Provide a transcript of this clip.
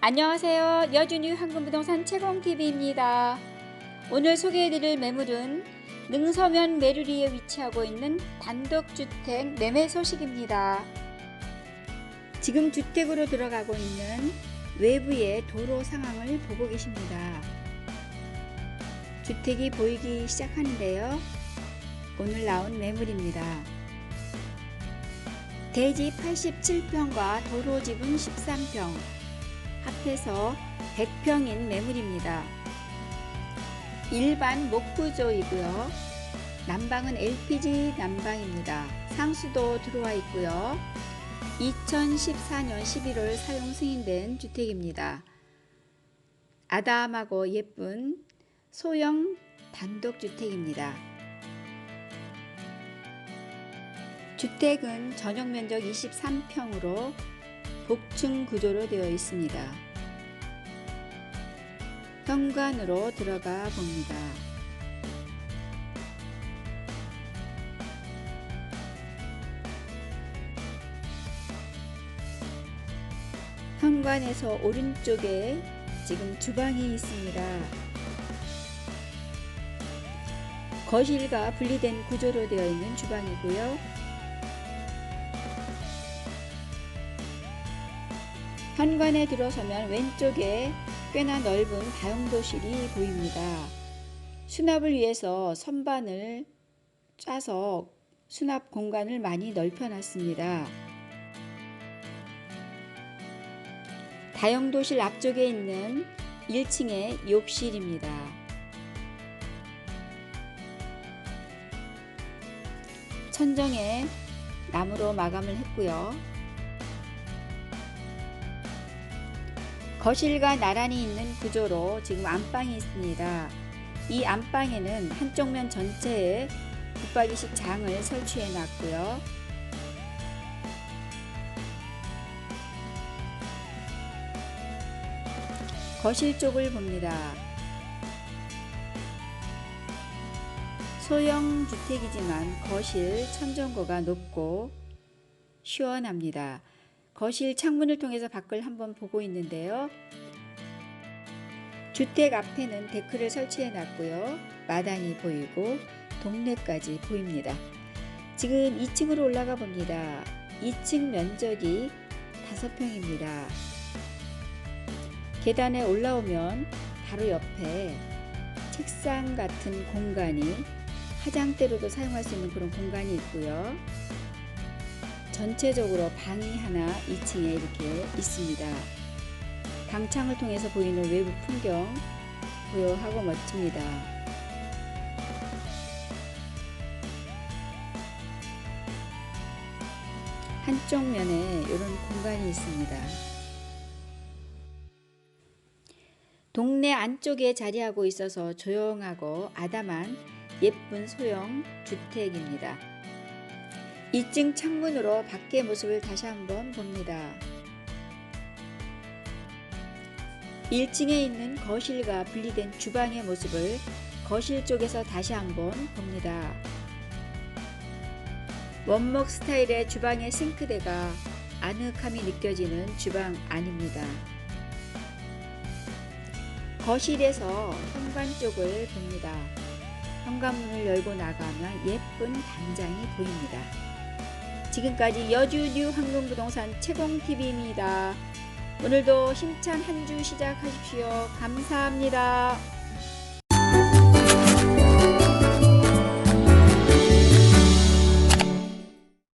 안녕하세요. 여준유 황금부동산 채공TV입니다. 오늘 소개해드릴 매물은 능서면 메르리에 위치하고 있는 단독주택 매매 소식입니다. 지금 주택으로 들어가고 있는 외부의 도로 상황을 보고 계십니다. 주택이 보이기 시작하는데요. 오늘 나온 매물입니다. 대지 87평과 도로 지분 13평, 합해서 100평인 매물입니다. 일반 목구조이고요. 난방은 LPG 난방입니다. 상수도 들어와 있고요. 2014년 11월 사용 승인된 주택입니다. 아담하고 예쁜 소형 단독주택입니다. 주택은 전용 면적 23평으로 복층 구조로 되어 있습니다. 현관으로 들어가 봅니다. 현관에서 오른쪽에 지금 주방이 있습니다. 거실과 분리된 구조로 되어 있는 주방이고요. 현관에 들어서면 왼쪽에 꽤나 넓은 다용도실이 보입니다. 수납을 위해서 선반을 짜서 수납 공간을 많이 넓혀 놨습니다. 다용도실 앞쪽에 있는 1층의 욕실입니다. 천정에 나무로 마감을 했고요. 거실과 나란히 있는 구조로 지금 안방이 있습니다. 이 안방에는 한쪽 면 전체에 붙박이식 장을 설치해 놨고요. 거실 쪽을 봅니다. 소형 주택이지만 거실 천정고가 높고 시원합니다. 거실 창문을 통해서 밖을 한번 보고 있는데요. 주택 앞에는 데크를 설치해 놨고요. 마당이 보이고 동네까지 보입니다. 지금 2층으로 올라가 봅니다. 2층 면적이 5평입니다. 계단에 올라오면 바로 옆에 책상 같은 공간이 화장대로도 사용할 수 있는 그런 공간이 있고요. 전체적으로 방이 하나 2층에 이렇게 있습니다. 방창을 통해서 보이는 외부 풍경 고요하고 멋집니다. 한쪽 면에 이런 공간이 있습니다. 동네 안쪽에 자리하고 있어서 조용하고 아담한 예쁜 소형 주택입니다. 2층 창문으로 밖의 모습을 다시 한번 봅니다. 1층에 있는 거실과 분리된 주방의 모습을 거실 쪽에서 다시 한번 봅니다. 원목 스타일의 주방의 싱크대가 아늑함이 느껴지는 주방 안입니다. 거실에서 현관 쪽을 봅니다. 현관문을 열고 나가면 예쁜 담장이 보입니다. 지금까지 여주뉴 황금부동산 채공TV입니다. 오늘도 힘찬 한 주 시작하십시오. 감사합니다.